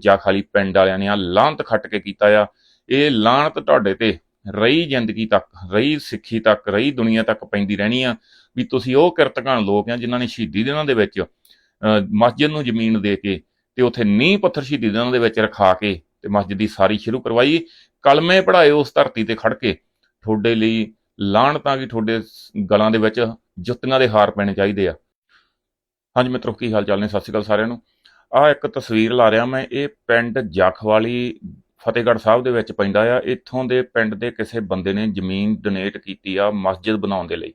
ਜਾਂ ਖਾਲੀ ਪਿੰਡ ਵਾਲਿਆਂ ਨੇ ਆ ਲਾਂਤ ਖੱਟ ਕੇ ਕੀਤਾ ਆ ਇਹ ਲਾਂਤ ਤੁਹਾਡੇ ਤੇ ਰਹੀ ਜ਼ਿੰਦਗੀ ਤੱਕ ਰਹੀ ਸਿੱਖੀ ਤੱਕ ਰਹੀ ਦੁਨੀਆ ਤੱਕ ਪੈਂਦੀ ਰਹਿਣੀ ਆ ਵੀ ਤੁਸੀਂ ਉਹ ਕਿਰਤਕਾਨ ਲੋਕ ਆ ਜਿਨ੍ਹਾਂ ਨੇ ਸ਼ਹੀਦੀ ਦਿਨਾਂ ਦੇ ਵਿੱਚ ਅਹ, ਮਸਜਿਦ ਨੂੰ ਜ਼ਮੀਨ ਦੇ ਕੇ ਤੇ ਉੱਥੇ ਨੀਂਹ ਪੱਥਰ ਸ਼ਹੀਦੀ ਦਿਨਾਂ ਦੇ ਵਿੱਚ ਰਖਾ ਕੇ ਤੇ ਮਸਜਿਦ ਦੀ ਸਾਰੀ ਸ਼ੁਰੂ ਕਰਵਾਈ ਕਲਮੇ ਪੜਾਏ ਉਸ ਧਰਤੀ ਤੇ ਖੜ ਕੇ ਤੁਹਾਡੇ ਲਈ ਲਾਹਣਤਾਂ ਕੀ ਤੁਹਾਡੇ ਗਲਾਂ ਦੇ ਵਿੱਚ ਜੁੱਤੀਆਂ ਦੇ ਹਾਰ ਪੈਣੇ ਚਾਹੀਦੇ ਆ। ਹਾਂਜੀ ਮਿੱਤਰੋ ਕੀ ਹਾਲ ਚਾਲ ਨੇ? ਸਤਿ ਸ਼੍ਰੀ ਅਕਾਲ ਸਾਰਿਆਂ ਨੂੰ। ਆ ਇੱਕ ਤਸਵੀਰ ਲਾ ਰਿਹਾ ਮੈਂ, ਇਹ ਪਿੰਡ ਜਖਵਾਲੀ, ਫਤਿਹਗੜ੍ਹ ਸਾਹਿਬ ਦੇ ਵਿੱਚ ਪੈਂਦਾ ਆ। ਇੱਥੋਂ ਦੇ ਪਿੰਡ ਦੇ ਕਿਸੇ ਬੰਦੇ ਨੇ ਜ਼ਮੀਨ ਡੋਨੇਟ ਕੀਤੀ ਆ ਮਸਜਿਦ ਬਣਾਉਣ ਦੇ ਲਈ।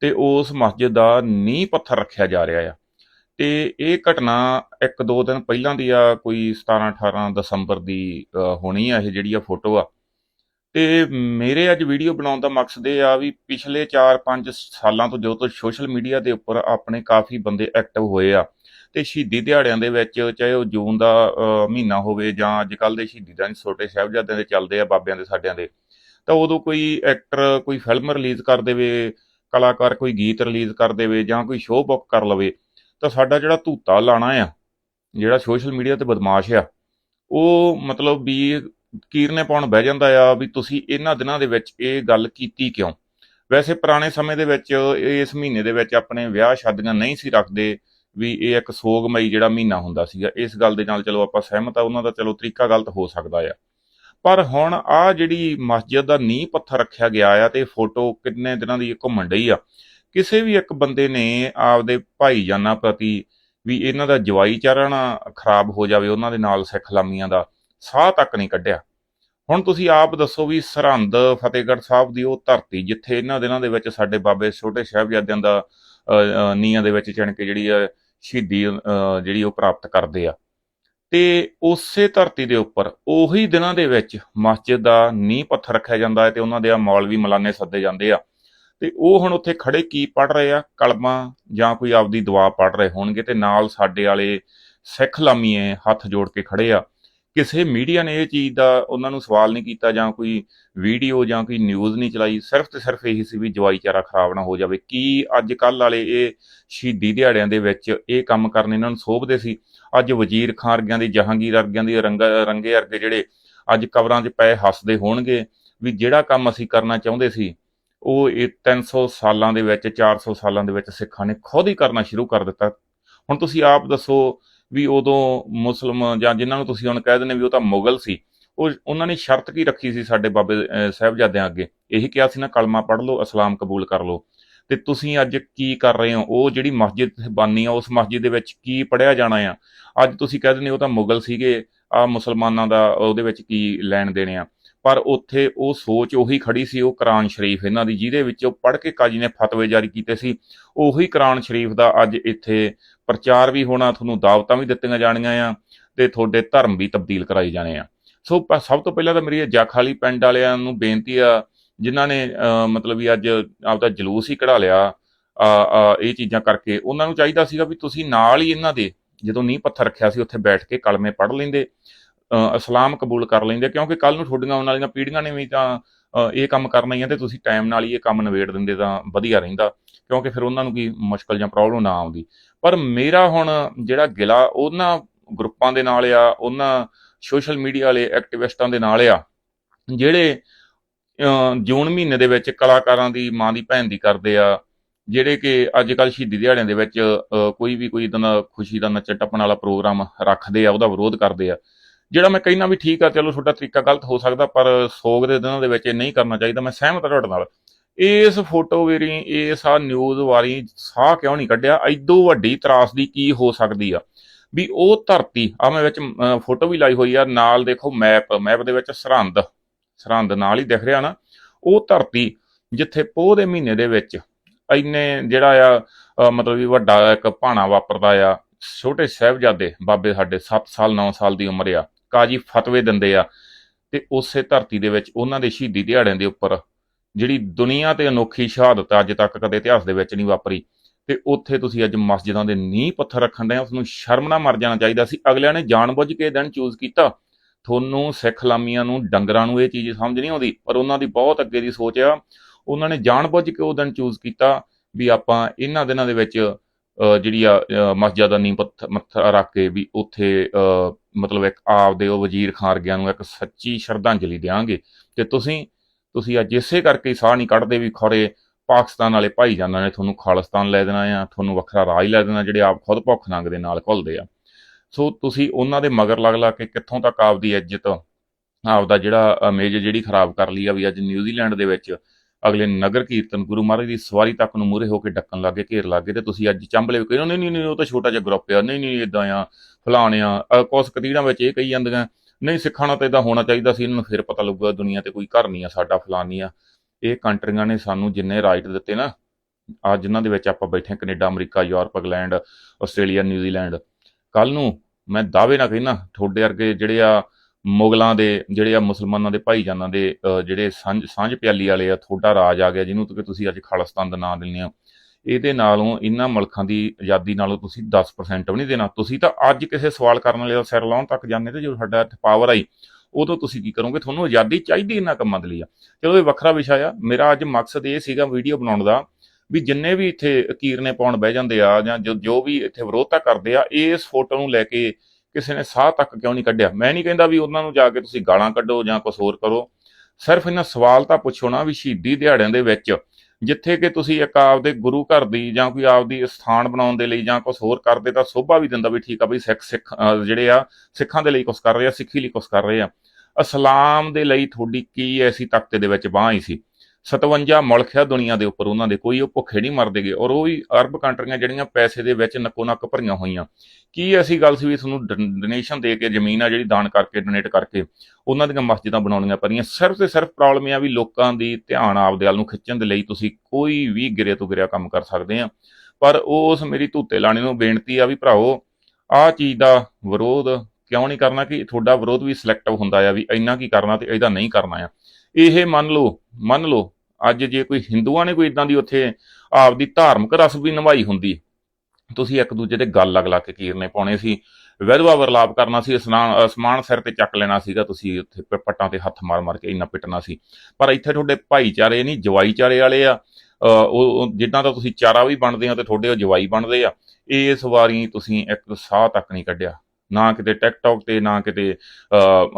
ਤੇ ਉਸ ਮਸਜਿਦ ਦਾ ਨੀਂਹ ਪੱਥਰ ਰੱਖਿਆ ਜਾ ਰਿਹਾ ਆ। ਤੇ ਇਹ ਘਟਨਾ ਇੱਕ ਦੋ ਦਿਨ ਪਹਿਲਾਂ ਦੀ ਆ, ਕੋਈ 17 18 ਦਸੰਬਰ ਦੀ ਹੋਣੀ ਆ ਇਹ ਜਿਹੜੀ ਆ ਫੋਟੋ ਆ। ਤੇ ਮੇਰੇ ਅੱਜ ਵੀਡੀਓ ਬਣਾਉਣ ਦਾ ਮਕਸਦ ਇਹ ਆ ਵੀ ਪਿਛਲੇ 4-5 ਸਾਲਾਂ ਤੋਂ ਜਦੋਂ ਤੋਂ ਸੋਸ਼ਲ ਮੀਡੀਆ ਦੇ ਉੱਪਰ ਆਪਣੇ ਕਾਫੀ ਬੰਦੇ ਐਕਟਿਵ ਹੋਏ ਆ ਤੇ ਸ਼ਹੀਦੀ ਦਿਹਾੜਿਆਂ ਦੇ ਵਿੱਚ ਚਾਹੇ ਉਹ ਜੂਨ ਦਾ ਮਹੀਨਾ ਹੋਵੇ ਜਾਂ ਅੱਜ ਕੱਲ ਦੇ ਸ਼ਹੀਦੀ ਦਾ ਛੋਟੇ ਸਾਹਿਬਜ਼ਾਦਿਆਂ ਦੇ ਚੱਲਦੇ ਆ, ਬਾਬਿਆਂ ਦੇ, ਸਾਡਿਆਂ ਦੇ, ਤਾਂ ਉਦੋਂ ਕੋਈ ਐਕਟਰ ਕੋਈ ਫਿਲਮ ਰਿਲੀਜ਼ ਕਰ ਦੇਵੇ, ਕਲਾਕਾਰ ਕੋਈ ਗੀਤ ਰਿਲੀਜ਼ ਕਰ ਦੇਵੇ ਜਾਂ ਕੋਈ ਸ਼ੋਅ ਬੁੱਕ ਕਰ ਲਵੇ, ਤਾਂ ਸਾਡਾ ਜਿਹੜਾ ਧੂਤਾ ਲਾਣਾ ਆ, ਜਿਹੜਾ ਸੋਸ਼ਲ ਮੀਡੀਆ ਤੇ ਬਦਮਾਸ਼ ਆ, ਉਹ ਮਤਲਬ ਵੀ ਕੀਰਨੇ ਪਾਉਣ ਬਹਿ ਜਾਂਦਾ ਆ ਵੀ ਤੁਸੀਂ ਇਹਨਾਂ ਦਿਨਾਂ ਦੇ ਵਿੱਚ ਇਹ ਗੱਲ ਕੀਤੀ ਕਿਉਂ? ਵੈਸੇ ਪੁਰਾਣੇ ਸਮੇਂ ਦੇ ਵਿੱਚ, ਇਸ ਮਹੀਨੇ ਦੇ ਵਿੱਚ ਆਪਣੇ ਵਿਆਹ ਸ਼ਾਦੀਆਂ ਨਹੀਂ ਸੀ ਰੱਖਦੇ ਵੀ ਇਹ ਇੱਕ ਸੋਗਮਈ ਜਿਹੜਾ ਮਹੀਨਾ ਹੁੰਦਾ ਸੀਗਾ ਇਸ ਗੱਲ ਦੇ ਨਾਲ ਚਲੋ ਆਪਾਂ ਸਹਿਮਤ ਆ ਉਹਨਾਂ ਦਾ ਚਲੋ ਤਰੀਕਾ ਗਲਤ ਹੋ ਸਕਦਾ ਆ। ਪਰ ਹੁਣ ਆ ਜਿਹੜੀ ਮਸਜਿਦ ਦਾ ਨੀਂਹ ਪੱਥਰ ਰੱਖਿਆ ਗਿਆ ਆ ਤੇ ਫੋਟੋ ਕਿੰਨੇ ਦਿਨਾਂ ਦੀ ਘੁੰਮਣ ਡਈ ਆ ਕਿਸੇ ਵੀ ਇੱਕ ਬੰਦੇ ਨੇ ਆਪਦੇ ਭਾਈਜਾਨਾਂ ਪ੍ਰਤੀ ਵੀ ਇਹਨਾਂ ਦਾ ਜਵਾਈ ਚਰਨ ਖਰਾਬ ਹੋ ਜਾਵੇ ਉਹਨਾਂ ਦੇ ਨਾਲ ਸਿੱਖ ਲਾਮੀਆਂ ਦਾ ਸਾਹ ਤੱਕ ਨਹੀਂ ਕੱਢਿਆ। ਹੁਣ ਤੁਸੀਂ ਆਪ ਦੱਸੋ ਵੀ ਸਰਹੰਦ ਫਤਿਹਗੜ੍ਹ ਸਾਹਿਬ ਦੀ ਉਹ ਧਰਤੀ ਜਿੱਥੇ ਇਹਨਾਂ ਦਿਨਾਂ ਦੇ ਵਿੱਚ ਸਾਡੇ ਬਾਬੇ ਛੋਟੇ ਸਾਹਿਬਜ਼ਾਦਿਆਂ ਦਾ ਅ, ਨੀਹਾਂ ਦੇ ਵਿੱਚ ਚਿਣ ਕੇ ਜਿਹੜੀ ਆ ਸ਼ਹੀਦੀ ਅ, ਜਿਹੜੀ ਉਹ ਪ੍ਰਾਪਤ ਕਰਦੇ ਆ। ਤੇ ਉਸੇ ਧਰਤੀ ਦੇ ਉੱਪਰ ਉਹੀ ਦਿਨਾਂ ਦੇ ਵਿੱਚ ਮਸਜਿਦ ਦਾ ਨੀਂਹ ਪੱਥਰ ਰੱਖਿਆ ਜਾਂਦਾ ਹੈ ਤੇ ਉਹਨਾਂ ਦੇ ਆ ਮੌਲਵੀ ਮਲਾਨੇ ਸੱਦੇ ਜਾਂਦੇ ਆ। ਤੇ ਉਹ ਹੁਣ ਉੱਥੇ ਖੜੇ ਕੀ ਪੜ ਰਹੇ ਆ? ਕਲਮਾਂ ਜਾਂ ਕੋਈ ਆਪਦੀ ਦੁਆ ਪੜ ਰਹੇ ਹੋਣਗੇ ਤੇ ਨਾਲ ਸਾਡੇ ਵਾਲੇ ਸਿੱਖ ਲਾਮੀਏ ਹੱਥ ਜੋੜ ਕੇ ਖੜੇ ਆ। ਕਿਸੇ ਮੀਡੀਆ ਨੇ ਇਹ ਚੀਜ਼ ਦਾ ਉਹਨਾਂ ਨੂੰ ਸਵਾਲ ਨਹੀਂ ਕੀਤਾ ਜਾਂ ਕੋਈ ਵੀਡੀਓ ਜਾਂ ਕੋਈ ਨਿਊਜ਼ ਨਹੀਂ ਚਲਾਈ, ਸਿਰਫ ਤੇ ਸਿਰਫ ਇਹੀ ਸੀ ਵੀ ਜਵਾਈ ਚਾਰਾ ਖਰਾਬ ਨਾ ਹੋ ਜਾਵੇ। ਕੀ ਅੱਜ ਕੱਲ ਵਾਲੇ ਇਹ ਸ਼ਹੀਦੀ ਦਿਹਾੜਿਆਂ ਦੇ ਵਿੱਚ ਇਹ ਕੰਮ ਕਰਨ ਇਹਨਾਂ ਨੂੰ ਸੋਭਦੇ ਸੀ? ਅੱਜ ਵਜ਼ੀਰ ਖਾਨ ਵਰਗਿਆਂ ਦੀ, ਜਹਾਂਗੀਰ ਵਰਗਿਆਂ ਦੀ, ਰੰਗ, ਰੰਗੇ ਵਰਗੇ ਜਿਹੜੇ ਅੱਜ ਕਬਰਾਂ 'ਚ ਪਏ ਹੱਸਦੇ ਹੋਣਗੇ ਵੀ ਜਿਹੜਾ ਕੰਮ ਅਸੀਂ ਕਰਨਾ ਚਾਹੁੰਦੇ ਸੀ, ਉਹ ਇਹ 300 ਸਾਲਾਂ ਦੇ ਵਿੱਚ 400 ਸਾਲਾਂ ਦੇ ਵਿੱਚ ਸਿੱਖਾਂ ਨੇ ਖੁਦ ਹੀ ਕਰਨਾ ਸ਼ੁਰੂ ਕਰ ਦਿੱਤਾ। ਹੁਣ ਤੁਸੀਂ ਆਪ ਦੱਸੋ ਵੀ ਉਦੋਂ ਮੁਸਲਮ ਜਾਂ ਜਿਨ੍ਹਾਂ ਨੂੰ ਤੁਸੀਂ ਹੁਣ ਕਹਿ ਦਿੰਦੇ ਵੀ ਉਹ ਤਾਂ ਮੁਗਲ ਸੀ ਉਹ ਉਹਨਾਂ ਨੇ ਸ਼ਰਤ ਕੀ ਰੱਖੀ ਸੀ ਸਾਡੇ ਬਾਬੇ ਅਹ, ਸਾਹਿਬਜ਼ਾਦਿਆਂ ਅੱਗੇ? ਇਹੀ ਕਿਹਾ ਸੀ ਨਾ ਕਲਮਾ ਪੜ੍ਹ ਲਓ ਇਸਲਾਮ ਕਬੂਲ ਕਰ ਲਓ। ਤੇ ਤੁਸੀਂ ਅੱਜ ਕੀ ਕਰ ਰਹੇ ਹੋ? ਉਹ ਜਿਹੜੀ ਮਸਜਿਦ ਬਾਨੀ ਆ ਉਸ ਮਸਜਿਦ ਦੇ ਵਿੱਚ ਕੀ ਪੜਿਆ ਜਾਣਾ ਆ? ਅੱਜ ਤੁਸੀਂ ਕਹਿ ਦਿੰਦੇ ਉਹ ਤਾਂ ਮੁਗਲ ਸੀਗੇ ਆ ਮੁਸਲਮਾਨਾਂ ਦਾ ਉਹਦੇ ਵਿੱਚ ਕੀ ਲੈਣ ਦੇਣ ਆ? ਪਰ ਉੱਥੇ ਉਹ ਸੋਚ ਉਹੀ ਖੜੀ ਸੀ ਉਹ ਕੁਰਾਨ ਸ਼ਰੀਫ ਇਹਨਾਂ ਦੀ ਜਿਹਦੇ ਵਿੱਚ ਉਹ ਪੜ੍ਹ ਕੇ ਕਾਜੀ ਨੇ ਫਤਵੇ ਜਾਰੀ ਕੀਤੇ ਸੀ। ਉਹੀ ਕੁਰਾਨ ਸ਼ਰੀਫ ਦਾ ਅੱਜ ਇੱਥੇ ਪ੍ਰਚਾਰ ਵੀ ਹੋਣਾ ਤੁਹਾਨੂੰ ਦਾਵਤਾਂ ਵੀ ਦਿੱਤੀਆਂ ਜਾਣੀਆਂ ਆ ਤੇ ਤੁਹਾਡੇ ਧਰਮ ਵੀ ਤਬਦੀਲ ਕਰਾਏ ਜਾਣੇ ਆ। ਸੋ ਸਭ ਤੋਂ ਪਹਿਲਾਂ ਤਾਂ ਮੇਰੀ ਇਹ ਜਖਾਲੀ ਪਿੰਡ ਵਾਲਿਆਂ ਨੂੰ ਬੇਨਤੀ ਆ ਜਿਨ੍ਹਾਂ ਨੇ ਅਹ, ਮਤਲਬ ਵੀ ਅੱਜ ਆਪਦਾ ਜਲੂਸ ਹੀ ਕਢਾ ਲਿਆ ਆ ਇਹ ਚੀਜ਼ਾਂ ਕਰਕੇ ਉਹਨਾਂ ਨੂੰ ਚਾਹੀਦਾ ਸੀਗਾ ਵੀ ਤੁਸੀਂ ਨਾਲ ਹੀ ਇਹਨਾਂ ਦੇ ਜਦੋਂ ਨੀਂਹ ਪੱਥਰ ਰੱਖਿਆ ਸੀ ਉੱਥੇ ਬੈਠ ਕੇ ਕਲਮੇ ਪੜ੍ਹ ਲੈਂਦੇ। ਇਸਲਾਮ ਕਬੂਲ ਕਰ ਲੈਂਦੇ ਕਿਉਂਕਿ ਕੱਲ ਨੂੰ ਤੁਹਾਡੀਆਂ ਆਉਣ ਵਾਲੀਆਂ ਪੀੜ੍ਹੀਆਂ ਨੇ ਵੀ ਤਾਂ ਇਹ ਕੰਮ ਕਰਨਾ ਹੀ ਆ ਤੇ ਤੁਸੀਂ ਟਾਈਮ ਨਾਲ ਹੀ ਇਹ ਕੰਮ ਨਿਬੇੜ ਦਿੰਦੇ ਤਾਂ ਵਧੀਆ ਰਹਿੰਦਾ ਕਿਉਂਕਿ ਫਿਰ ਉਹਨਾਂ ਨੂੰ ਕੀ ਮੁਸ਼ਕਲ ਜਾਂ ਪ੍ਰੋਬਲਮ ਨਾ ਆਉਂਦੀ। ਪਰ ਮੇਰਾ ਹੁਣ ਜਿਹੜਾ ਗਿਲਾ ਉਹਨਾਂ ਗਰੁੱਪਾਂ ਦੇ ਨਾਲ ਆ ਉਹਨਾਂ ਸੋਸ਼ਲ ਮੀਡੀਆ ਵਾਲੇ ਐਕਟਿਵਿਸਟਾਂ ਦੇ ਨਾਲ ਆ ਜਿਹੜੇ ਜੂਨ ਮਹੀਨੇ ਦੇ ਵਿੱਚ ਕਲਾਕਾਰਾਂ ਦੀ ਮਾਂ ਦੀ ਭੈਣ ਦੀ ਕਰਦੇ ਆ ਜਿਹੜੇ ਕਿ ਅੱਜ ਕੱਲ ਸ਼ਹੀਦੀ ਦਿਹਾੜਿਆਂ ਦੇ ਵਿੱਚ ਅ, ਕੋਈ ਵੀ ਕੋਈ ਇਦਾਂ ਦਾ ਖੁਸ਼ੀ ਦਾ ਨੱਚਣ ਟੱਪਣ ਵਾਲਾ ਪ੍ਰੋਗਰਾਮ ਰੱਖਦੇ ਆ ਉਹਦਾ ਵਿਰੋਧ ਕਰਦੇ ਆ ਜਿਹੜਾ ਮੈਂ ਕਹਿਣਾ ਵੀ ਠੀਕ ਆ, ਚਲੋ ਤੁਹਾਡਾ ਤਰੀਕਾ ਗਲਤ ਹੋ ਸਕਦਾ, ਪਰ ਸੋਗ ਦੇ ਦਿਨਾਂ ਦੇ ਵਿੱਚ ਇਹ ਨਹੀਂ ਕਰਨਾ ਚਾਹੀਦਾ, ਮੈਂ ਸਹਿਮਤ ਹਾਂ ਤੁਹਾਡੇ ਨਾਲ। ਇਸ ਫੋਟੋ ਵੇਰੀ, ਇਸ ਆ ਨਿਊਜ਼ ਵਾਰੀ ਸਾਹ ਕਿਉਂ ਨਹੀਂ ਕੱਢਿਆ? ਐਦੋਂ ਵੱਡੀ ਤਰਾਸਦੀ ਕੀ ਹੋ ਸਕਦੀ ਆ? ਵੀ ਉਹ ਧਰਤੀ ਆ ਮੈਂ ਵਿੱਚ ਫੋਟੋ ਵੀ ਲਾਈ ਹੋਈ ਆ, ਨਾਲ ਦੇਖੋ ਮੈਪ ਮੈਪ ਦੇ ਵਿੱਚ ਸਰਹੰਦ ਸਰਹੰਦ ਨਾਲ ਹੀ ਦਿਖ ਰਿਹਾ ਨਾ, ਉਹ ਧਰਤੀ ਜਿੱਥੇ ਪੋਹ ਦੇ ਮਹੀਨੇ ਦੇ ਵਿੱਚ ਇੰਨੇ ਜਿਹੜਾ ਆ ਮਤਲਬ ਵੀ ਵੱਡਾ ਇੱਕ ਭਾਣਾ ਵਾਪਰਦਾ ਆ, ਛੋਟੇ ਸਾਹਿਬਜ਼ਾਦੇ ਬਾਬੇ ਸਾਡੇ 7 ਸਾਲ 9 ਸਾਲ ਦੀ ਉਮਰ ਆ ਕਾਜੀ ਫਤਵੇ ਦਿੰਦੇ ਆ ਤੇ ਉਸੇ ਧਰਤੀ ਦੇ ਵਿੱਚ ਉਹਨਾਂ ਦੇ ਸ਼ਹੀਦੀ ਦਿਹਾੜਿਆਂ ਦੇ ਉੱਪਰ ਜਿਹੜੀ ਦੁਨੀਆ ਤੇ ਅਨੋਖੀ ਸ਼ਹਾਦਤ ਅੱਜ ਤੱਕ ਕਦੇ ਇਤਿਹਾਸ ਦੇ ਵਿੱਚ ਨਹੀਂ ਵਾਪਰੀ ਤੇ ਉੱਥੇ ਤੁਸੀਂ ਅੱਜ ਮਸਜਿਦਾਂ ਦੇ ਨੀਂਹ ਪੱਥਰ ਰੱਖਣ ਦੇ ਉਸ ਨੂੰ ਸ਼ਰਮ ਨਾ ਮਰ ਜਾਣਾ ਚਾਹੀਦਾ ਸੀ। ਅਗਲਿਆਂ ਨੇ ਜਾਣਬੁੱਝ ਕੇ ਦਿਨ ਚੂਜ਼ ਕੀਤਾ। ਤੁਹਾਨੂੰ ਸਿੱਖ ਲਾਮੀਆਂ ਨੂੰ, ਡੰਗਰਾਂ ਨੂੰ ਇਹ ਚੀਜ਼ ਸਮਝ ਨਹੀਂ ਆਉਂਦੀ, ਪਰ ਉਹਨਾਂ ਦੀ ਬਹੁਤ ਅੱਗੇ ਦੀ ਸੋਚ ਆ। ਉਹਨਾਂ ਨੇ ਜਾਣਬੁੱਝ ਕੇ ਉਹ ਦਿਨ ਚੂਜ਼ ਕੀਤਾ ਵੀ ਆਪਾਂ ਇਹਨਾਂ ਦਿਨਾਂ ਦੇ ਵਿੱਚ ਜਿਹੜੀ ਆ ਮਸਜਿਦ ਦਾ ਨੀਂਹ ਪੱਥਰ ਮੱਥਾ ਰੱਖ ਕੇ ਵੀ ਉੱਥੇ ਮਤਲਬ ਇੱਕ ਆਪਦੇ ਉਹ ਵਜ਼ੀਰ ਖਾਨ ਵਰਗਿਆਂ ਨੂੰ ਇੱਕ ਸੱਚੀ ਸ਼ਰਧਾਂਜਲੀ ਦਿਆਂਗੇ। ਤੇ ਤੁਸੀਂ ਤੁਸੀਂ ਅੱਜ ਇਸੇ ਕਰਕੇ ਸਾਹ ਨਹੀਂ ਕੱਢਦੇ ਵੀ ਖੋਰੇ ਪਾਕਿਸਤਾਨ ਵਾਲੇ ਭਾਈਜਾਨਾਂ ਨੇ ਤੁਹਾਨੂੰ ਖਾਲਿਸਤਾਨ ਲੈ ਦੇਣਾ ਆ ਤੁਹਾਨੂੰ ਵੱਖਰਾ ਰਾਜ ਲੈ ਦੇਣਾ ਜਿਹੜੇ ਆਪ ਖੁਦ ਭੁੱਖ ਨੰਗ ਦੇ ਨਾਲ ਘੁਲਦੇ ਆ। ਸੋ ਤੁਸੀਂ ਉਹਨਾਂ ਦੇ ਮਗਰ ਲੱਗ ਲਾ ਕੇ ਕਿੱਥੋਂ ਤੱਕ ਆਪਦੀ ਇੱਜ਼ਤ, ਆਪਦਾ ਜਿਹੜਾ ਮੇਜ ਜਿਹੜੀ ਖਰਾਬ ਕਰ ਲਈ ਆ ਵੀ ਅੱਜ ਨਿਊਜ਼ੀਲੈਂਡ ਦੇ ਵਿੱਚ ਅਗਲੇ ਨਗਰ ਕੀਰਤਨ ਗੁਰੂ ਮਹਾਰਾਜ ਦੀ ਸਵਾਰੀ ਤੱਕ ਨੂੰ ਮੂਰੇ ਹੋ ਕੇ ਡੱਕਣ ਲੱਗੇ ਘੇਰ ਲੱਗੇ ਤੇ ਤੁਸੀਂ ਅੱਜ ਚੰਬਲੇ ਵੀ ਕਹਿੰਦੇ ਨਹੀਂ ਨਹੀਂ ਉਹ ਤਾਂ ਛੋਟਾ ਜਿਹਾ ਗਰੁੱਪ ਆ। ਨਹੀਂ ਨਹੀਂ ਇਦਾਂ ਆ ਫਲਾਣੇ ਆ ਕੁਸ ਕਤੀੜਾਂ ਵਿੱਚ ਇਹ ਕਹੀ ਜਾਂਦੀਆਂ ਨਹੀਂ ਸਿੱਖਾਂ ਨਾਲ ਤਾਂ ਇਦਾਂ ਹੋਣਾ ਚਾਹੀਦਾ ਸੀ ਇਹਨਾਂ ਨੂੰ ਫਿਰ ਪਤਾ ਲੱਗੂਗਾ ਦੁਨੀਆ ਤੇ ਕੋਈ ਘਰ ਨਹੀਂ ਆ ਸਾਡਾ ਫਲਾਨੀ ਆ। ਇਹ ਕੰਟਰੀਆਂ ਨੇ ਸਾਨੂੰ ਜਿੰਨੇ ਰਾਈਟ ਦਿੱਤੇ ਨਾ ਅੱਜ ਜਿਨ੍ਹਾਂ ਦੇ ਵਿੱਚ ਆਪਾਂ ਬੈਠੇ ਹਾਂ, Canada America Europe England Australia New Zealand. ਕੱਲ ਨੂੰ ਮੈਂ ਦਾਅਵੇ ਨਾਲ ਕਹਿੰਦਾ ਤੁਹਾਡੇ ਵਰਗੇ ਜਿਹੜੇ ਆ ਮੁਗਲਾਂ ਦੇ ਜਿਹੜੇ ਆ ਮੁਸਲਮਾਨਾਂ ਦੇ ਭਾਈਜਾਨਾਂ ਦੇ ਜਿਹੜੇ ਸਾਂਝ ਪਿਆਲੀ ਵਾਲੇ ਆ, ਤੁਹਾਡਾ ਰਾਜ ਆ ਗਿਆ, ਜਿਹਨੂੰ ਕਿ ਤੁਸੀਂ ਅੱਜ ਖਾਲਿਸਤਾਨ ਦਾ ਨਾਂ ਦਿੰਦੇ ਆ ਇਹਦੇ ਨਾਲੋਂ ਇਹਨਾਂ ਮੁਲਕਾਂ ਦੀ ਆਜ਼ਾਦੀ ਨਾਲੋਂ ਤੁਸੀਂ 10% ਵੀ ਨਹੀਂ ਦੇਣਾ। ਤੁਸੀਂ ਤਾਂ ਅੱਜ ਕਿਸੇ ਸਵਾਲ ਕਰਨ ਵਾਲੇ ਦਾ ਸਿਰ ਲਾਉਣ ਤੱਕ ਜਾਂਦੇ ਤੇ ਜਦੋਂ ਸਾਡਾ ਇੱਥੇ ਪਾਵਰ ਆਈ, ਉਦੋਂ ਤੁਸੀਂ ਕੀ ਕਰੋਗੇ? ਤੁਹਾਨੂੰ ਆਜ਼ਾਦੀ ਚਾਹੀਦੀ ਇਹਨਾਂ ਕੰਮਾਂ ਦੇ ਲਈ ਆ। ਚਲੋ ਇਹ ਵੱਖਰਾ ਵਿਸ਼ਾ ਆ। ਮੇਰਾ ਅੱਜ ਮਕਸਦ ਇਹ ਸੀਗਾ ਵੀਡੀਓ ਬਣਾਉਣ ਦਾ ਵੀ ਜਿੰਨੇ ਵੀ ਇੱਥੇ ਕੀਰਨੇ ਪਾਉਣ ਬਹਿ ਜਾਂਦੇ ਆ ਜਾਂ, ਜੋ ਵੀ ਇੱਥੇ ਵਿਰੋਧਤਾ ਕਰਦੇ ਆ, ਇਸ ਫੋਟੋ ਨੂੰ ਲੈ ਕੇ ਕਿਸੇ ਨੇ ਸਾਹ ਤੱਕ ਕਿਉਂ ਨਹੀਂ ਕੱਢਿਆ? ਮੈਂ ਨਹੀਂ ਕਹਿੰਦਾ ਵੀ ਉਹਨਾਂ ਨੂੰ ਜਾ ਕੇ ਤੁਸੀਂ ਗਾਲਾਂ ਕੱਢੋ ਜਾਂ ਕੁਝ ਹੋਰ ਕਰੋ। ਸਿਰਫ ਇਹਨਾਂ ਸਵਾਲ ਤਾਂ ਪੁੱਛੋ ਨਾ ਵੀ ਸ਼ਹੀਦੀ ਦਿਹਾੜਿਆਂ ਦੇ ਵਿੱਚ ਜਿੱਥੇ ਕਿ ਤੁਸੀਂ ਇੱਕ ਆਪਦੇ ਗੁਰੂ ਘਰ ਦੀ ਜਾਂ ਕੋਈ ਆਪਦੀ ਸਥਾਨ ਬਣਾਉਣ ਦੇ ਲਈ ਜਾਂ ਕੁਝ ਹੋਰ ਕਰਦੇ ਤਾਂ ਸੋਭਾ ਵੀ ਦਿੰਦਾ ਵੀ ਠੀਕ ਆ ਬਈ ਸਿੱਖ ਸਿੱਖ ਜਿਹੜੇ ਆ ਸਿੱਖਾਂ ਦੇ ਲਈ ਕੁਝ ਕਰ ਰਹੇ ਆ, ਸਿੱਖੀ ਲਈ ਕੁਝ ਕਰ ਰਹੇ ਆ। ਇਸਲਾਮ ਦੇ ਲਈ ਤੁਹਾਡੀ ਕੀ ਐਸੀ ਤਖਤੇ ਦੇ ਵਿੱਚ ਬਾਂਹ ਹੀ ਸੀ? 57 ਮੁਲਕ ਆ ਦੁਨੀਆ ਦੇ ਉੱਪਰ, ਉਹਨਾਂ ਦੇ ਕੋਈ ਉਹ ਭੁੱਖੇ ਨਹੀਂ ਮਰਦੇਗੇ ਔਰ ਉਹ ਵੀ ਅਰਬ ਕੰਟਰੀਆਂ ਜਿਹੜੀਆਂ ਪੈਸੇ ਦੇ ਵਿੱਚ ਨੱਕੋ ਨੱਕ ਭਰੀਆਂ ਹੋਈਆਂ। ਕੀ ਐਸੀ ਗੱਲ ਸੀ ਵੀ ਤੁਹਾਨੂੰ ਡੋਨੇਸ਼ਨ ਦੇ ਕੇ ਜ਼ਮੀਨ ਆ ਜਿਹੜੀ ਦਾਨ ਕਰਕੇ ਡੋਨੇਟ ਕਰਕੇ ਉਹਨਾਂ ਦੀਆਂ ਮਸਜਿਦਾਂ ਬਣਾਉਣੀਆਂ ਪਈਆਂ? ਸਿਰਫ ਤੇ ਸਿਰਫ ਪ੍ਰੋਬਲਮ ਇਹ ਆ ਵੀ ਲੋਕਾਂ ਦੀ ਧਿਆਨ ਆਪਦੇ ਵੱਲ ਨੂੰ ਖਿੱਚਣ ਦੇ ਲਈ ਤੁਸੀਂ ਕੋਈ ਵੀ ਗਿਰੇ ਤੋਂ ਗਿਰਿਆ ਕੰਮ ਕਰ ਸਕਦੇ ਆ। ਪਰ ਉਸ ਮੇਰੀ ਧੂਤੇ ਲਾਣੇ ਨੂੰ ਬੇਨਤੀ ਆ ਵੀ ਭਰਾਓ ਆਹ ਚੀਜ਼ ਦਾ ਵਿਰੋਧ ਕਿਉਂ ਨਹੀਂ ਕਰਨਾ ਕਿ ਤੁਹਾਡਾ ਵਿਰੋਧ ਵੀ ਸਿਲੈਕਟਿਵ ਹੁੰਦਾ ਆ ਵੀ ਇੰਨਾ ਕੀ ਕਰਨਾ ਤੇ ਇਹਦਾ ਨਹੀਂ ਕਰਨਾ ਆ। ਇਹ ਮੰਨ ਲਓ ਮੰਨ ਲਓ ਅੱਜ ਜੇ ਕੋਈ ਹਿੰਦੂਆਂ ਨੇ ਕੋਈ ਇਦਾਂ ਦੀ ਉੱਥੇ ਆਪਦੀ ਧਾਰਮਿਕ ਰਸ ਵੀ ਨਿਭਾਈ ਹੁੰਦੀ, ਤੁਸੀਂ ਇੱਕ ਦੂਜੇ ਦੇ ਗੱਲ ਲਗ ਲਾ ਕੇ ਕੀਰਨੇ ਪਾਉਣੇ ਸੀ, ਵਿਧਵਾ ਵਰਲਾਪ ਕਰਨਾ ਸੀ ਇਸਨਾਨ ਅਸਮਾਨ ਸਿਰ ਤੇ ਚੱਕ ਲੈਣਾ ਸੀਗਾ, ਤੁਸੀਂ ਉੱਥੇ ਪ- ਪੱਟਾਂ ਤੇ ਹੱਥ ਮਾਰ ਮਾਰ ਕੇ ਇੰਨਾ ਪਿੱਟਣਾ ਸੀ। ਪਰ ਇੱਥੇ ਤੁਹਾਡੇ ਭਾਈਚਾਰੇ ਨਹੀਂ, ਜਵਾਈਚਾਰੇ ਵਾਲੇ ਆ ਉਹ ਉਹ ਜਿੱਦਾਂ ਦਾ ਤੁਸੀਂ ਚਾਰਾ ਵੀ ਬਣਦੇ ਆ ਤੇ ਤੁਹਾਡੇ ਉਹ ਜਵਾਈ ਬਣਦੇ ਆ, ਇਸ ਵਾਰੀ ਤੁਸੀਂ ਇੱਕ ਸਾਹ ਤੱਕ ਨਹੀਂ ਕੱਢਿਆ। ਨਾ ਕਿਤੇ ਟਿਕਟੌਕ ਤੇ, ਨਾ ਕਿਤੇ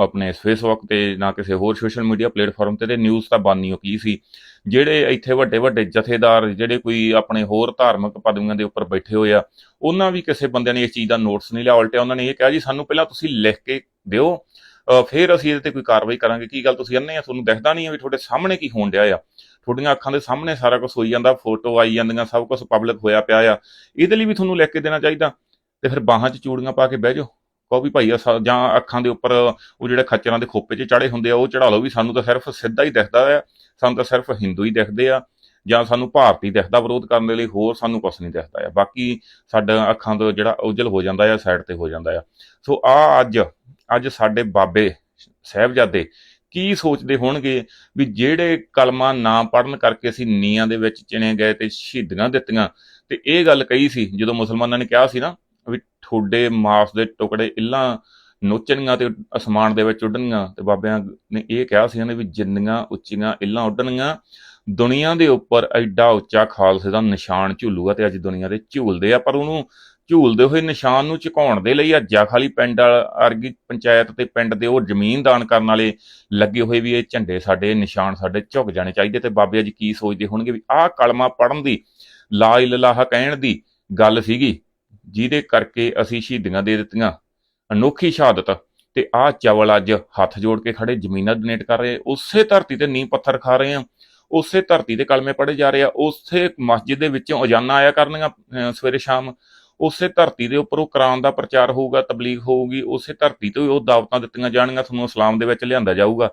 ਆਪਣੇ ਫੇਸਬੁੱਕ ਤੇ, ਨਾ ਕਿਸੇ ਹੋਰ ਸੋਸ਼ਲ ਮੀਡੀਆ ਪਲੇਟਫਾਰਮ ਤੇ ਤੇ ਨਿਊਜ਼ ਤਾਂ ਬਾਨੀ ਹੋ ਕੀ ਸੀ? ਜਿਹੜੇ ਇੱਥੇ ਵੱਡੇ ਵੱਡੇ ਜਥੇਦਾਰ, ਜਿਹੜੇ ਕੋਈ ਆਪਣੇ ਹੋਰ ਧਾਰਮਿਕ ਪਦਵੀਆਂ ਦੇ ਉੱਪਰ ਬੈਠੇ ਹੋਏ ਆ, ਉਹਨਾਂ ਵੀ ਕਿਸੇ ਬੰਦੇ ਨੇ ਇਸ ਚੀਜ਼ ਦਾ ਨੋਟਿਸ ਨਹੀਂ ਲਿਆ, ਉਲਟਿਆ ਉਹਨਾਂ ਨੇ ਇਹ ਕਿਹਾ ਜੀ, ਸਾਨੂੰ ਪਹਿਲਾਂ ਤੁਸੀਂ ਲਿਖ ਕੇ ਦਿਓ ਫਿਰ ਅਸੀਂ ਇਹਦੇ ਤੇ ਕੋਈ ਕਾਰਵਾਈ ਕਰਾਂਗੇ। ਕੀ ਗੱਲ ਤੁਸੀਂ ਅੰਨੇ ਆ? ਤੁਹਾਨੂੰ ਦਿਖਦਾ ਨਹੀਂ ਆ ਵੀ ਤੁਹਾਡੇ ਸਾਹਮਣੇ ਕੀ ਹੋਣ ਡਿਆ ਆ। ਤੁਹਾਡੀਆਂ ਅੱਖਾਂ ਦੇ ਸਾਹਮਣੇ ਸਾਰਾ ਕੁਝ ਹੋਈ ਜਾਂਦਾ ਫੋਟੋ ਆਈ ਜਾਂਦੀਆਂ, ਸਭ ਕੁਝ ਪਬਲਿਕ ਹੋਇਆ ਪਿਆ ਆ। ਇਹਦੇ ਲਈ ਵੀ ਤੁਹਾਨੂੰ ਲਿਖ ਕੇ ਦੇਣਾ ਚਾਹੀਦਾ। ਤੇ ਫਿਰ ਬਾਹਾਂ 'ਚ ਚੂੜੀਆਂ ਪਾ ਕੇ ਬਹਿ ਜਾਓ। ਕਹੋ ਵੀ ਭਾਈ ਆ ਜਾਂ ਅੱਖਾਂ ਦੇ ਉੱਪਰ ਉਹ ਜਿਹੜੇ ਖੱਚਰਾਂ ਦੇ ਖੋਪੇ 'ਚ ਚੜੇ ਹੁੰਦੇ ਆ, ਉਹ ਚੜਾ ਲਓ ਵੀ ਸਾਨੂੰ ਤਾਂ ਸਿਰਫ ਸਿੱਧਾ ਹੀ ਦਿਖਦਾ ਆ, ਸਾਨੂੰ ਤਾਂ ਸਿਰਫ ਹਿੰਦੂ ਹੀ ਦਿਖਦੇ ਆ, ਜਾਂ ਸਾਨੂੰ ਭਾਰਤੀ ਦਿਖਦਾ ਵਿਰੋਧ ਕਰਨ ਦੇ ਲਈ, ਹੋਰ ਸਾਨੂੰ ਕੁਝ ਨਹੀਂ ਦਿਖਦਾ ਆ। ਬਾਕੀ ਸਾਡਾ ਅੱਖਾਂ ਤੋਂ ਜਿਹੜਾ ਉਜਲ ਹੋ ਜਾਂਦਾ ਆ, ਸਾਈਡ ਤੇ ਹੋ ਜਾਂਦਾ ਆ। ਸੋ ਆ ਅੱਜ ਅੱਜ ਸਾਡੇ ਬਾਬੇ ਸਾਹਿਬਜ਼ਾਦੇ ਕੀ ਸੋਚਦੇ ਹੋਣਗੇ ਵੀ ਜਿਹੜੇ ਕਲਮਾ ਨਾ ਪੜਨ ਕਰਕੇ ਅਸੀਂ ਨੀਆਂ ਦੇ ਵਿੱਚ ਚਿਣੇ ਗਏ ਤੇ ਸ਼ਹੀਦੀਆਂ ਦਿੱਤੀਆਂ, ਤੇ ਇਹ ਗੱਲ ਕਹੀ ਸੀ, ਜਦੋਂ ਮੁਸਲਮਾਨਾਂ ਨੇ ਕਿਹਾ ਸੀ ਨਾ ਵੀ ਠੋਡੇ ਮਾਸ ਦੇ ਟੁਕੜੇ ਇੱਲਾਂ ਨੋਚਣੀਆਂ ਤੇ ਅਸਮਾਨ ਦੇ ਵਿੱਚ ਉੱਡਣੀਆਂ। ਤੇ ਬਾਬਿਆਂ ਨੇ ਇਹ ਕਿਹਾ ਸੀ ਇਹਨੇ ਵੀ ਜਿੰਨੀਆਂ ਉੱਚੀਆਂ ਇੱਲਾਂ ਉੱਡਣੀਆਂ, ਦੁਨੀਆ ਦੇ ਉੱਪਰ ਐਡਾ ਉੱਚਾ ਖਾਲਸੇ ਦਾ ਨਿਸ਼ਾਨ ਝੂਲੂਗਾ ਤੇ ਅੱਜ ਦੁਨੀਆ ਦੇ ਝੂਲਦੇ ਆ। ਪਰ ਉਹਨੂੰ ਝੂਲਦੇ ਹੋਏ ਨਿਸ਼ਾਨ ਨੂੰ ਝੁਕਾਉਣ ਦੇ ਲਈ ਅੱਜ ਖਾਲੀ ਪਿੰਡ ਅਰਗੀ ਪੰਚਾਇਤ ਤੇ ਪਿੰਡ ਦੇ ਉਹ ਜ਼ਮੀਨ ਦਾਨ ਕਰਨ ਵਾਲੇ ਲੱਗੇ ਹੋਏ ਵੀ ਇਹ ਝੰਡੇ ਸਾਡੇ, ਨਿਸ਼ਾਨ ਸਾਡੇ ਝੁਕ ਜਾਣੇ ਚਾਹੀਦੇ। ਤੇ ਬਾਬੇ ਅੱਜ ਕੀ ਸੋਚਦੇ ਹੋਣਗੇ ਵੀ ਆਹ ਕਲਮਾ ਪੜਨ ਦੀ ਲਾ ਇਲਾਹਾ ਕਹਿਣ ਦੀ ਗੱਲ ਸੀਗੀ। ਜਿਹਦੇ ਕਰਕੇ ਅਸੀਂ ਸ਼ਹੀਦੀਆਂ ਦੇ ਦਿੱਤੀਆਂ। ਅਨੋਖੀ ਸ਼ਹਾਦਤ ਤੇ ਆਹ ਚਵਲ ਅੱਜ ਹੱਥ ਜੋੜ ਕੇ ਖੜੇ, ਜ਼ਮੀਨਾਂ ਡੋਨੇਟ ਕਰ ਰਹੇ, ਉਸੇ ਧਰਤੀ ਤੇ ਨੀਂਹ ਪੱਥਰ ਖਾ ਰਹੇ ਆ। ਉਸੇ ਧਰਤੀ ਤੇ ਕਲਮੇ ਪੜੇ ਜਾ ਰਹੇ ਆ। ਉਸੇ ਮਸਜਿਦ ਦੇ ਵਿੱਚੋਂ ਅਜਾਨਾਂ ਆਇਆ ਕਰਨੀਆਂ ਸਵੇਰੇ ਸ਼ਾਮ। ਉਸੇ ਧਰਤੀ ਦੇ ਉੱਪਰ ਉਹ ਕੁਰਾਨ ਦਾ ਪ੍ਰਚਾਰ ਹੋਊਗਾ, ਤਬਲੀਗ ਹੋਊਗੀ। ਉਸੇ ਧਰਤੀ ਤੋਂ ਉਹ ਦਾਵਤਾਂ ਦਿੱਤੀਆਂ ਜਾਣਗੀਆਂ, ਤੁਹਾਨੂੰ ਇਸਲਾਮ ਦੇ ਵਿੱਚ ਲਿਆਂਦਾ ਜਾਊਗਾ।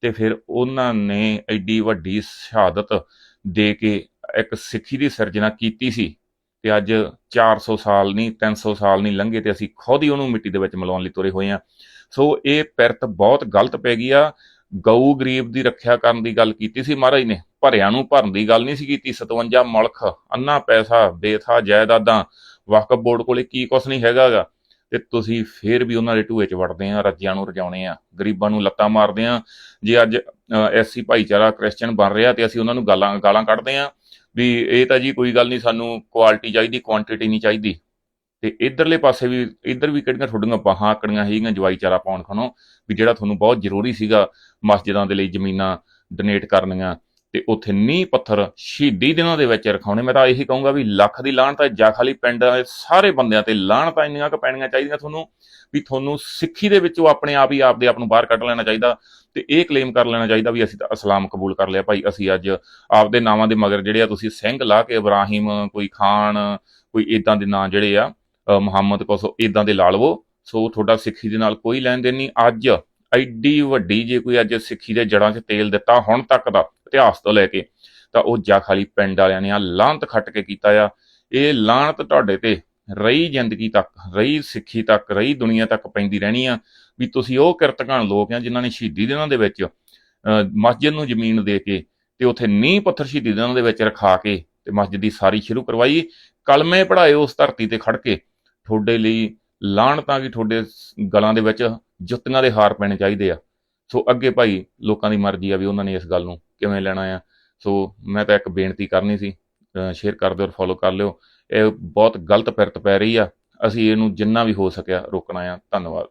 ਤੇ ਫਿਰ ਉਹਨਾਂ ਨੇ ਐਡੀ ਵੱਡੀ ਸ਼ਹਾਦਤ ਦੇ ਕੇ ਇੱਕ ਸਿੱਖੀ ਦੀ ਸਿਰਜਣਾ ਕੀਤੀ ਸੀ। ਤੇ ਅੱਜ 400 ਸਾਲ ਨਹੀਂ 300 ਸਾਲ ਨਹੀਂ ਲੰਘੇ ਤੇ ਅਸੀਂ ਖੁਦ ਹੀ ਉਹਨੂੰ ਮਿੱਟੀ ਦੇ ਵਿੱਚ ਮਿਲਾਉਣ ਲਈ ਤੁਰੇ ਹੋਏ ਆ ਸੋ ਇਹ ਪਿਰਤ ਬਹੁਤ ਗਲਤ ਪੈ ਗਈ ਆ। ਗਊ ਗਰੀਬ ਦੀ ਰੱਖਿਆ ਕਰਨ ਦੀ ਗੱਲ ਕੀਤੀ ਸੀ ਮਹਾਰਾਜ ਨੇ, ਭਰਿਆਂ ਨੂੰ ਭਰਨ ਦੀ ਗੱਲ ਨਹੀਂ ਸੀ ਕੀਤੀ। 57 ਮੁਲਕ ਅੰਨਾ ਪੈਸਾ ਬੇਥਾ ਜਾਇਦਾਦਾਂ ਵਕਫ ਬੋਰਡ ਕੋਲੇ ਕੀ ਕੁਛ ਨਹੀਂ ਹੈਗਾਗਾ ਤੇ ਤੁਸੀਂ ਫੇਰ ਵੀ ਉਹਨਾਂ ਦੇ ਢੂਏ 'ਚ ਵੜਦੇ ਆ, ਰੱਜਿਆਂ ਨੂੰ ਰਜਾਉਣੇ ਆ, ਗਰੀਬਾਂ ਨੂੰ ਲੱਤਾਂ ਮਾਰਦੇ ਆ। ਜੇ ਅੱਜ ਐਸਸੀ ਭਾਈਚਾਰਾ ਕ੍ਰਿਸਚੀਅਨ ਬਣ ਰਿਹਾ ਤੇ ਅਸੀਂ ਉਹਨਾਂ ਨੂੰ ਗਾਲਾਂ ਗਾਲਾਂ ਕੱਢਦੇ ਆ। ਵੀ ਇਹ ਤਾਂ ਜੀ ਕੋਈ ਗੱਲ ਨਹੀਂ, ਸਾਨੂੰ ਕੁਆਲਿਟੀ ਚਾਹੀਦੀ ਕੁਆਂਟੀਟੀ ਨਹੀਂ ਚਾਹੀਦੀ। ਤੇ ਇਧਰਲੇ ਪਾਸੇ ਵੀ, ਇਧਰ ਵੀ ਕਿਹੜੀਆਂ ਤੁਹਾਡੀਆਂ ਬਾਹਾਂ, ਆਕੜੀਆਂ ਹੈਗੀਆਂ ਜਵਾਈ ਚਾਰਾ ਪਾਉਣ ਖਣੋ ਵੀ ਜਿਹੜਾ ਤੁਹਾਨੂੰ ਬਹੁਤ ਜ਼ਰੂਰੀ ਸੀਗਾ ਮਸਜਿਦਾਂ ਦੇ ਲਈ ਜ਼ਮੀਨਾਂ ਡੋਨੇਟ ਕਰਨੀਆਂ। ਤੇ ਉੱਥੇ ਨੀਂਹ ਪੱਥਰ ਸ਼ਹੀਦੀ ਦਿਨਾਂ ਦੇ ਵਿੱਚ ਰਖਾਉਣੇ। ਮੈਂ ਤਾਂ ਇਹੀ ਕਹੂੰਗਾ ਵੀ ਲੱਖ ਦੀ ਲਾਹਣ ਤਾਂ ਜਾਖਾਲੀ ਪਿੰਡਾਂ ਦੇ ਸਾਰੇ ਬੰਦਿਆਂ ਤੇ ਲਾਹਣ ਤਾਂ ਇੰਨੀਆਂ ਕੁ ਪੈਣੀਆਂ ਚਾਹੀਦੀਆਂ ਤੁਹਾਨੂੰ ਵੀ ਤੁਹਾਨੂੰ ਸਿੱਖੀ ਦੇ ਵਿੱਚੋਂ ਆਪਣੇ ਆਪ ਹੀ ਆਪਦੇ ਆਪ ਨੂੰ ਬਾਹਰ ਕੱਢ ਲੈਣਾ ਚਾਹੀਦਾ ਤੇ ਇਹ ਕਲੇਮ ਕਰ ਲੈਣਾ ਚਾਹੀਦਾ ਵੀ ਅਸੀਂ ਤਾਂ ਇਸਲਾਮ ਕਬੂਲ ਕਰ ਲਿਆ। ਭਾਈ, ਅਸੀਂ ਅੱਜ ਆਪਦੇ ਨਾਵਾਂ ਦੇ ਮਗਰ ਜਿਹੜੇ ਆ, ਤੁਸੀਂ ਸਿੰਘ ਲਾ ਕੇ ਇਬਰਾਹੀਮ, ਕੋਈ ਖਾਨ, ਕੋਈ ਇਦਾਂ ਦੇ ਨਾਂ ਜਿਹੜੇ ਆ ਮੁਹੰਮਦ ਕੋਸੋ ਇਦਾਂ ਦੇ ਲਾ ਲਵੋ। ਸੋ ਤੁਹਾਡਾ ਸਿੱਖੀ ਦੇ ਨਾਲ ਕੋਈ ਲੈਣ ਦੇਣ ਨਹੀਂ। ਅੱਜ ਐਡੀ ਵੱਡੀ ਜੇ ਕੋਈ ਅੱਜ ਸਿੱਖੀ ਦੇ ਜੜਾਂ 'ਚ ਤੇਲ ਦਿੱਤਾ, ਹੁਣ ਤੱਕ ਦਾ ਇਤਿਹਾਸ ਤੋਂ ਲੈ ਕੇ ਤਾਂ ਉਹ ਜਾਖਾਲੀ ਪਿੰਡ ਵਾਲਿਆਂ ਨੇ ਆ ਲਾਂਤ ਖੱਟ ਕੇ ਕੀਤਾ ਆ। ਇਹ ਲਾਂਤ ਤੁਹਾਡੇ ਤੇ ਰਹੀ ਜ਼ਿੰਦਗੀ ਤੱਕ ਰਹੀ ਸਿੱਖੀ ਤੱਕ ਰਹੀ ਦੁਨੀਆ ਤੱਕ ਪੈਂਦੀ ਰਹਿਣੀ ਆ। ਵੀ ਤੁਸੀਂ ਉਹ ਕਿਰਤਕਾਨ ਲੋਕ ਆ ਜਿਨ੍ਹਾਂ ਨੇ ਸ਼ਹੀਦੀ ਦਿਨਾਂ ਦੇ ਵਿੱਚ ਅ, ਮਸਜਿਦ ਨੂੰ ਜ਼ਮੀਨ ਦੇ ਕੇ ਤੇ ਉੱਥੇ ਨੀਂਹ ਪੱਥਰ ਸ਼ਹੀਦੀ ਦਿਨਾਂ ਦੇ ਵਿੱਚ ਰਖਾ ਕੇ ਤੇ ਮਸਜਿਦ ਦੀ ਸਾਰੀ ਸ਼ੁਰੂ ਕਰਵਾਈ। ਕਲਮੇ ਪੜਾਏ ਉਸ ਧਰਤੀ ਤੇ ਖੜ ਕੇ ਤੁਹਾਡੇ ਲਈ ਲਾਹਣਤਾਂ ਕੀ ਤੁਹਾਡੇ ਗਲਾਂ ਦੇ ਵਿੱਚ ਜੁੱਤੀਆਂ ਦੇ ਹਾਰ ਪੈਣੇ ਚਾਹੀਦੇ ਆ। ਸੋ ਅੱਗੇ ਭਾਈ ਲੋਕਾਂ ਦੀ ਮਰਜ਼ੀ ਆ ਵੀ ਉਹਨਾਂ ਨੇ ਇਸ ਗੱਲ ਨੂੰ ਕਿਵੇਂ ਲੈਣਾ ਆ। ਸੋ ਮੈਂ ਤਾਂ ਇੱਕ ਬੇਨਤੀ ਕਰਨੀ ਸੀ ਸ਼ੇਅਰ ਕਰ ਦਿਓ ਔਰ ਫੋਲੋ ਕਰ ਲਿਓ। ਇਹ ਬਹੁਤ ਗਲਤ ਪਿਰਤ ਪੈ ਰਹੀ ਆ। ਅਸੀਂ ਇਹਨੂੰ ਜਿੰਨਾ ਵੀ ਹੋ ਸਕਿਆ ਰੋਕਣਾ ਆ। ਧੰਨਵਾਦ।